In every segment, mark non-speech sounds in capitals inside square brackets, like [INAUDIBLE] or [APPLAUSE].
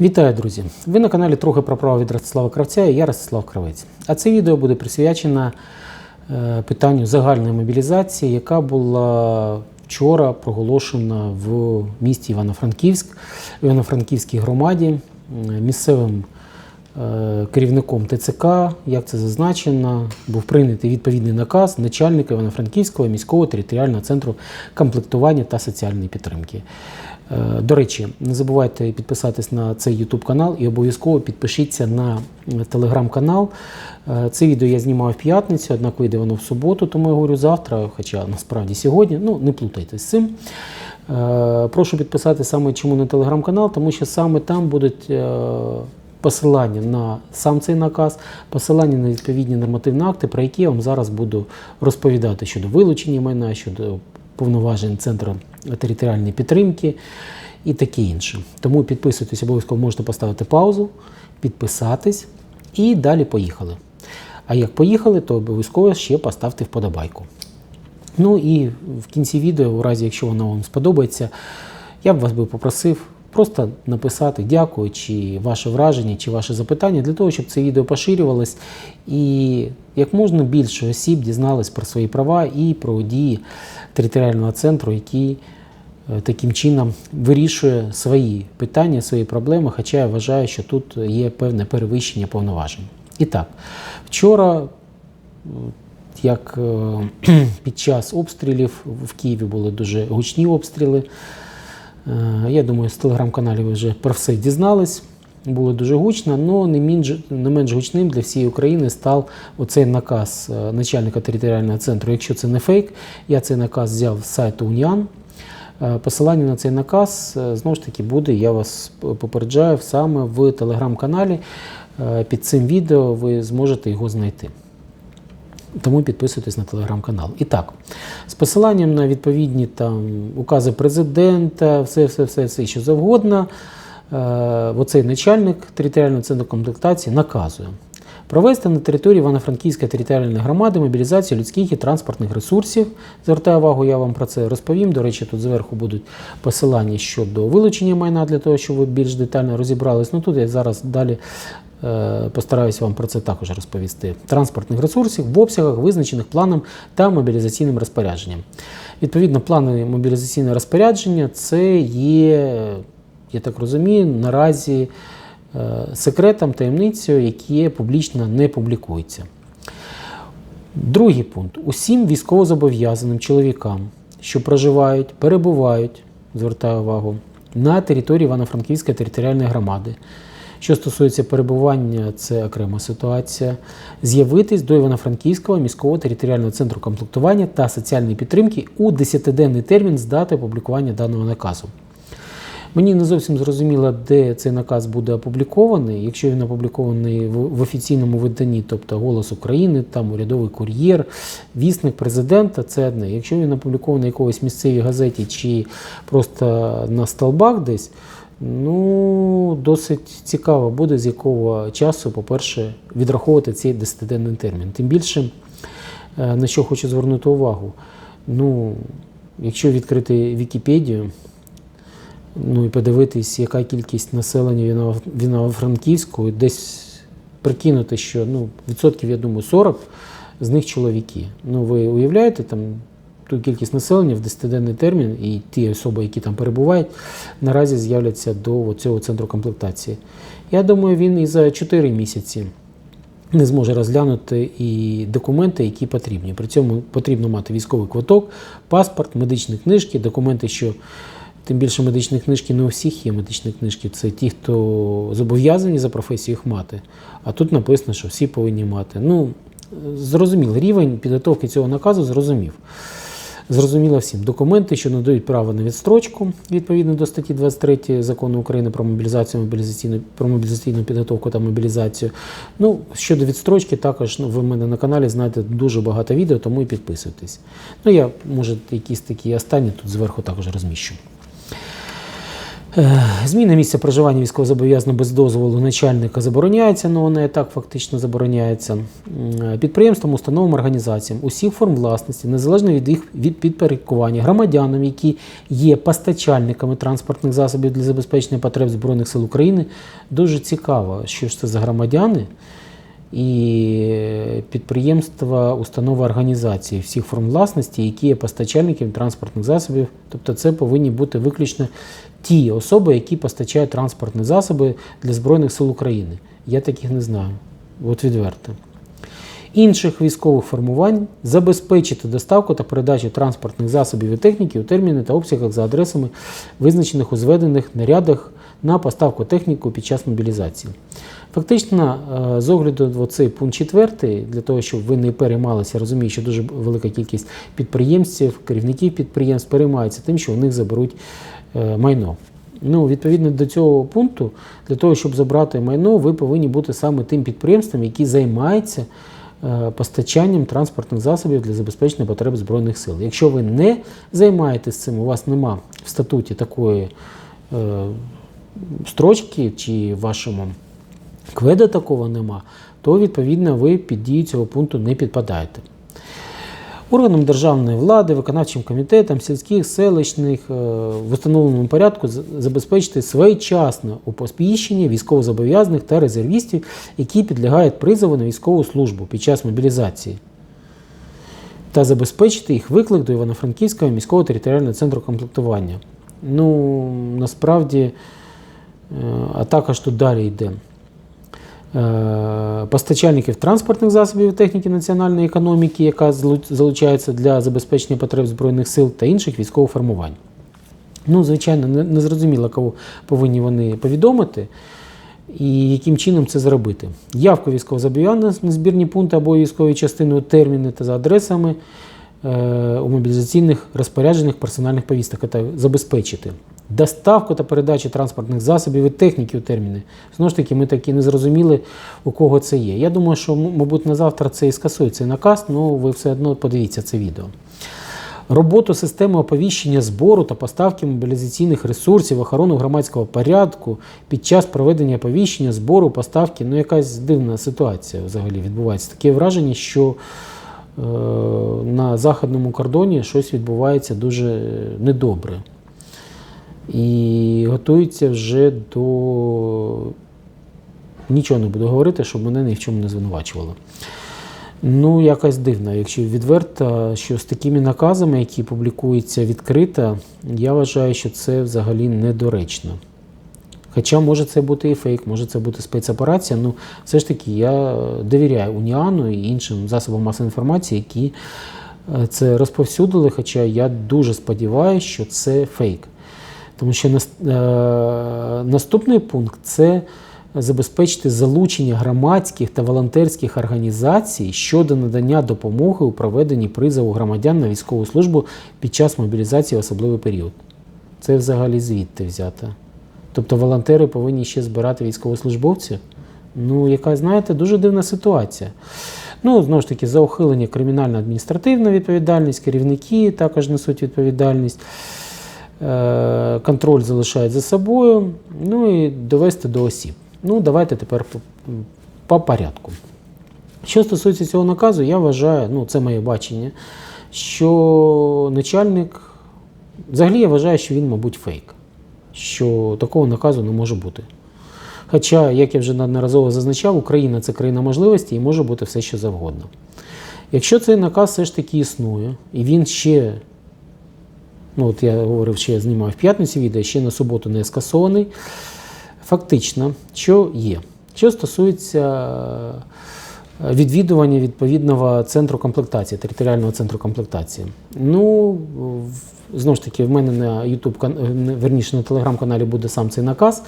Вітаю, друзі! Ви на каналі трохи про право від Ростислава Кравця і я Ростислав Кравець. А це відео буде присвячено е, питанню загальної мобілізації, яка була вчора проголошена в місті Івано-Франківськ, Івано-Франківській громаді місцевим е, керівником ТЦК, як це зазначено, був прийнятий відповідний наказ начальника Івано-Франківського міського територіального центру комплектування та соціальної підтримки. Е, До речі, не забувайте підписатись на цей YouTube канал і обов'язково підпишіться на телеграм-канал. Е, Це відео я знімав в п'ятницю, однак вийде воно в суботу, тому я говорю завтра, хоча насправді сьогодні. Ну, не плутайте з цим. Е, Прошу підписати саме чому на телеграм-канал, тому що саме там будуть посилання на сам цей наказ, посилання на відповідні нормативні акти, про які я вам зараз буду розповідати щодо вилучення майна, щодо повноважень Центру територіальної підтримки і таке інше. Тому підписуйтесь, обов'язково можете поставити паузу, підписатись і далі поїхали. А як поїхали, то обов'язково ще поставте вподобайку. Ну і в кінці відео, у разі якщо воно вам сподобається, я б вас би попросив просто написати дякую, чи ваше враження, чи ваше запитання, для того, щоб це відео поширювалось і як можна більше осіб дізнались про свої права і про дії територіального центру, який е, таким чином вирішує свої питання, свої проблеми, хоча я вважаю, що тут є певне перевищення повноважень. І так, вчора як е, [CLEARS THROAT] під час обстрілів в Києві були дуже гучні обстріли. Е, Я думаю, з телеграм-каналів ви вже про все дізнались. Було дуже гучно, але не менш, не менш гучним для всієї України став оцей наказ е, начальника територіального центру. Якщо це не фейк, я цей наказ взяв з сайту Уніан. Е, Посилання на цей наказ знову ж таки буде. Я вас попереджаю саме в телеграм-каналі. Під цим відео ви зможете його знайти. Тому підписуйтесь на телеграм-канал. І так, з посиланням на відповідні там укази президента, все, все, все, все що завгодно. е, Оцей начальник територіального центру комплектації наказує провести на території Івано-Франківської територіальної громади мобілізацію людських і транспортних ресурсів. Звертаю увагу, я вам про це розповім. До речі, тут зверху будуть посилання щодо вилучення майна для того, щоб ви більш детально розібрались. Ну тут я зараз далі е, постараюсь вам про це також розповісти. Транспортних ресурсів в обсягах, визначених планом та мобілізаційним розпорядженням. Відповідно, плани мобілізаційного розпорядження це є, я так розумію, наразі е, секретом, таємницею, які публічно не публікуються. Другий пункт. Усім військовозобов'язаним чоловікам, що проживають, перебувають, звертаю увагу, на території Івано-Франківської територіальної громади. Що стосується перебування, це окрема ситуація. З'явитись до Івано-Франківського міського територіального центру комплектування та соціальної підтримки у 10-денний термін з дати опублікування даного наказу. Мені не зовсім зрозуміло, де цей наказ буде опублікований. Якщо він опублікований в, офіційному виданні, тобто Голос України, там урядовий кур'єр, вісник президента, це одне. Якщо він опублікований в якоїсь місцевій газеті чи просто на столбах десь, ну досить цікаво буде, з якого часу, по-перше, відраховувати цей 10-денний термін. Тим більше, е, на що хочу звернути увагу. Ну, якщо відкрити Вікіпедію, ну і подивитись, яка кількість населення в Іно- в Івано-Франківську, і десь прикинути, що ну, відсотків, я думаю, 40 з них чоловіки. Ну, ви уявляєте там ту кількість населення в 10-денний термін, і ті особи, які там перебувають, наразі з'являться до цього центру комплектації. Я думаю, він і за 4 місяці не зможе розглянути і документи, які потрібні. При цьому потрібно мати військовий квиток, паспорт, медичні книжки, документи, що тим більше медичні книжки не у всіх є медичні книжки. Це ті, хто зобов'язані за професією їх мати. А тут написано, що всі повинні мати. Ну, зрозуміло, рівень підготовки цього наказу зрозумів. Зрозуміло всім. Документи, що надають право на відстрочку відповідно до статті 23 закону України про мобілізацію, мобілізаційну, про мобілізаційну підготовку та мобілізацію. Ну, щодо відстрочки, також ну, ви в мене на каналі знаєте дуже багато відео, тому і підписуйтесь. Ну, я, може, якісь такі останні тут зверху також розміщу. Е, Зміна місця проживання військовозобов'язаного без дозволу начальника забороняється, але вона і так фактично забороняється. М, Підприємствам, установам, організаціям усіх форм власності, незалежно від їх від підпорядкування, громадянам, які є постачальниками транспортних засобів для забезпечення потреб Збройних сил України, дуже цікаво, що ж це за громадяни і підприємства, установи організації всіх форм власності, які є постачальниками транспортних засобів. Тобто це повинні бути виключно ті особи, які постачають транспортні засоби для Збройних сил України. Я таких не знаю. От відверто. Інших військових формувань забезпечити доставку та передачу транспортних засобів і техніки у терміни та обсягах за адресами, визначених у зведених нарядах на поставку техніку під час мобілізації. Фактично, е, з огляду цей пункт 4, для того, щоб ви не переймалися, розумію, що дуже велика кількість підприємців, керівників підприємств переймаються тим, що у них заберуть е, майно. Ну, відповідно до цього пункту, для того, щоб забрати майно, ви повинні бути саме тим підприємством, які займаються е, постачанням транспортних засобів для забезпечення потреб Збройних сил. Якщо ви не займаєтесь цим, у вас нема в статуті такої строчки чи в вашому кведа такого нема, то відповідно ви під дію цього пункту не підпадаєте. Органам державної влади, виконавчим комітетам, сільських, селищних е, в установленому порядку забезпечити своєчасне посвідчення військовозобов'язаних та резервістів, які підлягають призову на військову службу під час мобілізації, та забезпечити їх виклик до Івано-Франківського міського територіального центру комплектування. Ну, насправді, а також тут далі йде. Е, постачальників транспортних засобів техніки національної економіки, яка залучається для забезпечення потреб Збройних сил та інших військових формувань. Ну, звичайно, не, не зрозуміло, кого повинні вони повідомити і яким чином це зробити. Явку військовозобов'язаних на збірні пункти або військові частини терміни та за адресами е, у мобілізаційних розпоряджених персональних повістках це забезпечити. Доставку та передачу транспортних засобів і техніки у терміни. Знову ж таки, ми таки не зрозуміли, у кого це є. Я думаю, що, мабуть, на завтра це і скасують цей наказ, але ви все одно подивіться це відео. Роботу системи оповіщення збору та поставки мобілізаційних ресурсів, охорону громадського порядку під час проведення оповіщення, збору, поставки. Ну, якась дивна ситуація взагалі відбувається. Таке враження, що е, на західному кордоні щось відбувається дуже недобре. І готується вже до. Нічого не буду говорити, щоб мене ні в чому не звинувачували. Ну, якось дивно, якщо відверто, що з такими наказами, які публікуються відкрито, я вважаю, що це взагалі недоречно. Хоча може це бути і фейк, може це бути спецоперація. Ну, все ж таки, я довіряю Уніану і іншим засобам масової інформації, які е, це розповсюдили. Хоча я дуже сподіваюся, що це фейк. Тому що е, наступний пункт це забезпечити залучення громадських та волонтерських організацій щодо надання допомоги у проведенні призову громадян на військову службу під час мобілізації в особливий період. Це взагалі звідти взято. Тобто волонтери повинні ще збирати військовослужбовців. Ну, яка, знаєте, дуже дивна ситуація. Ну, знову ж таки, за ухилення кримінально-адміністративна відповідальність, керівники також несуть відповідальність. Е, Контроль залишають за собою, ну і довести до осіб. Ну, давайте тепер по, по порядку. Що стосується цього наказу, я вважаю, ну це моє бачення, що начальник, взагалі я вважаю, що він, мабуть, фейк, що такого наказу не може бути. Хоча, як я вже неодноразово зазначав, Україна це країна можливості і може бути все, що завгодно. Якщо цей наказ все ж таки існує, і він ще, ну от я говорив, що я знімав в п'ятницю відео, ще на суботу не скасований, фактично, що є. Що стосується е, відвідування відповідного центру комплектації, територіального центру комплектації. Ну, знову ж таки, в мене на YouTube, верніше на телеграм-каналі буде сам цей наказ,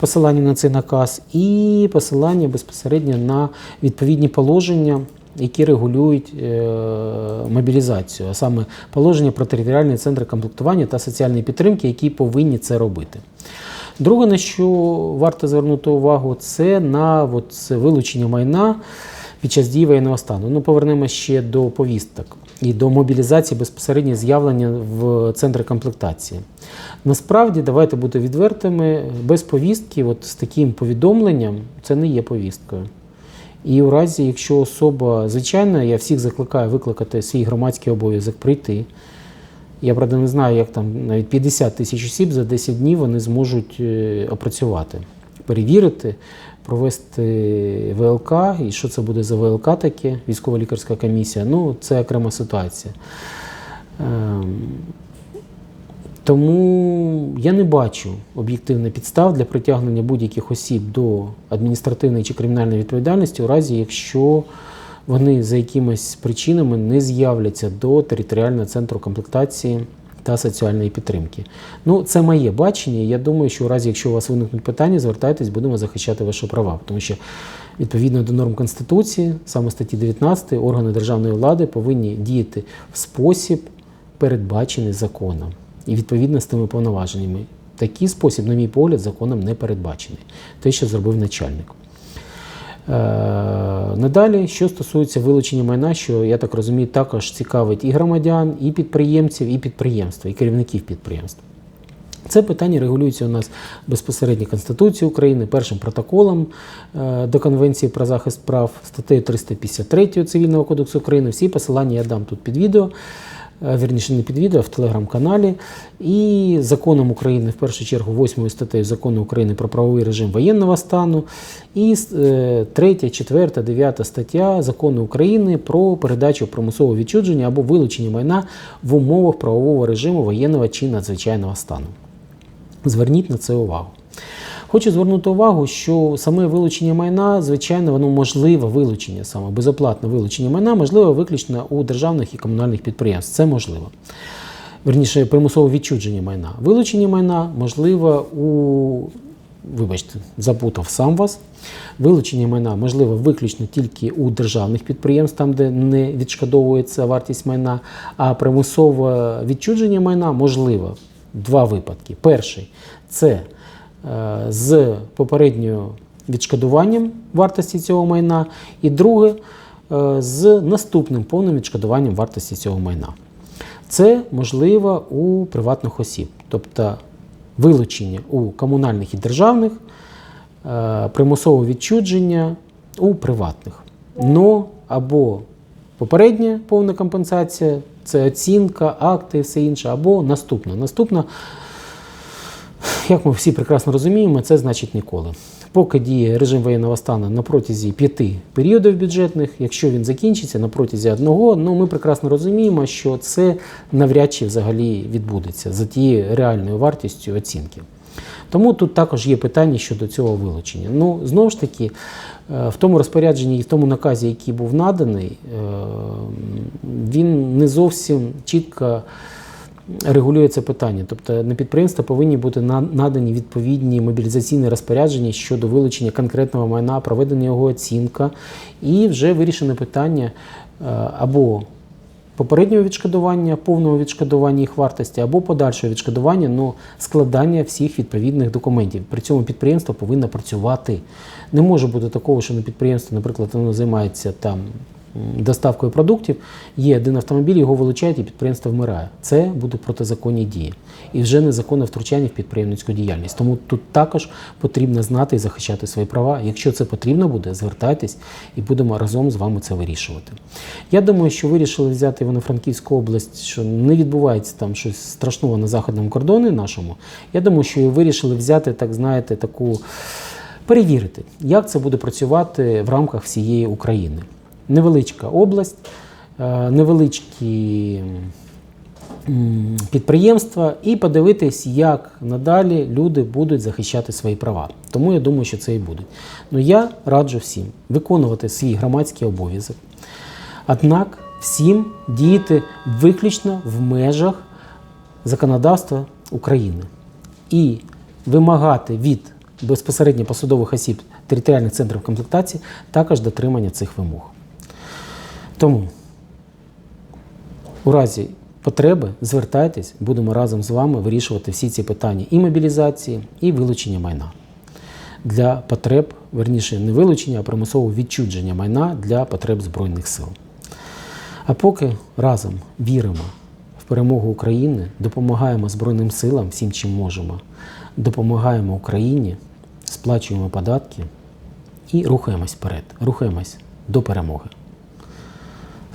посилання на цей наказ, і посилання безпосередньо на відповідні положення, які регулюють е, мобілізацію, а саме положення про територіальні центри комплектування та соціальної підтримки, які повинні це робити. Друге, на що варто звернути увагу, це на от, це вилучення майна під час дії воєнного стану. Ну, повернемося ще до повісток. і до мобілізації безпосередньо з'явлення в центри комплектації. Насправді, давайте бути відвертими, без повістки, от з таким повідомленням, це не є повісткою. І у разі, якщо особа, звичайно, я всіх закликаю викликати свій громадський обов'язок прийти. Я правда не знаю, як там навіть 50 тисяч осіб за 10 днів вони зможуть е, опрацювати, перевірити, провести ВЛК, і що це буде за ВЛК таке, військово-лікарська комісія. Ну, це окрема ситуація. Тому я не бачу об'єктивних підстав для притягнення будь-яких осіб до адміністративної чи кримінальної відповідальності у разі, якщо вони за якимись причинами не з'являться до територіального центру комплектації та соціальної підтримки. Ну, це моє бачення. Я думаю, що у разі, якщо у вас виникнуть питання, звертайтесь, будемо захищати ваші права, тому що відповідно до норм Конституції, саме статті 19, органи державної влади повинні діяти в спосіб, передбачений законом і відповідно з тими повноваженнями. Такий спосіб, на мій погляд, законом не передбачений. Те, що зробив начальник. Е, Надалі, що стосується вилучення майна, що я так розумію, також цікавить і громадян, і підприємців, і підприємства, і керівників підприємств. Це питання регулюється у нас безпосередньо Конституцією України, першим протоколом е, до Конвенції про захист прав, статтею 353 Цивільного кодексу України. Всі посилання я дам тут під відео. Е, Вірніше не під відео, а в телеграм-каналі. І законом України, в першу чергу, 8 статтею закону України про правовий режим воєнного стану. І 3, 4, 9 стаття закону України про передачу примусового відчудження або вилучення майна в умовах правового режиму воєнного чи надзвичайного стану. Зверніть на це увагу. Хочу звернути увагу, що саме вилучення майна, звичайно, воно можливе вилучення, саме безоплатне вилучення майна, можливо виключно у державних і комунальних підприємств. Це можливо. Верніше, примусове відчудження майна. Вилучення майна можливо у, вибачте, запутав сам вас. Вилучення майна можливо виключно тільки у державних підприємств, там, де не відшкодовується вартість майна, а примусове відчудження майна можливо два випадки. Перший це з попередньою відшкодуванням вартості цього майна, і друге е, з наступним повним відшкодуванням вартості цього майна. Це можливо у приватних осіб, тобто вилучення у комунальних і державних, е, примусове відчудження у приватних. Но або попередня повна компенсація, це оцінка, акти і все інше, або наступна. Наступна, як ми всі прекрасно розуміємо, це значить ніколи. Поки діє режим воєнного стану на протязі п'яти періодів бюджетних, якщо він закінчиться на протязі одного, ну ми прекрасно розуміємо, що це навряд чи взагалі відбудеться за тією реальною вартістю оцінки. Тому тут також є питання щодо цього вилучення. Ну, знову ж таки, е, в тому розпорядженні і в тому наказі, який був наданий, е, він не зовсім чітко регулює це питання. Тобто на підприємства повинні бути на- надані відповідні мобілізаційні розпорядження щодо вилучення конкретного майна, проведена його оцінка, і вже вирішене питання е, або попереднього відшкодування, повного відшкодування їх вартості, або подальшого відшкодування, ну, складання всіх відповідних документів. При цьому підприємство повинно працювати. Не може бути такого, що на підприємстві, наприклад, воно займається там доставкою продуктів, є один автомобіль, його вилучають і підприємство вмирає. Це буде протизаконні дії. І вже незаконне втручання в підприємницьку діяльність. Тому тут також потрібно знати і захищати свої права. Якщо це потрібно буде, звертайтесь і будемо разом з вами це вирішувати. Я думаю, що вирішили взяти Івано-Франківську область, що не відбувається там щось страшного на західному кордоні нашому. Я думаю, що вирішили взяти, так знаєте, таку перевірити, як це буде працювати в рамках всієї України. Невеличка область, е, невеличкі підприємства і подивитись, як надалі люди будуть захищати свої права. Тому я думаю, що це і буде. Ну я раджу всім виконувати свій громадський обов'язок. Однак всім діяти виключно в межах законодавства України і вимагати від безпосередньо посадових осіб територіальних центрів комплектації також дотримання цих вимог. Тому у разі потреби звертайтесь, будемо разом з вами вирішувати всі ці питання і мобілізації, і вилучення майна. Для потреб, верніше, не вилучення, а примусового відчудження майна для потреб Збройних сил. А поки разом віримо в перемогу України, допомагаємо Збройним силам всім, чим можемо, допомагаємо Україні, сплачуємо податки і рухаємось вперед, рухаємось до перемоги.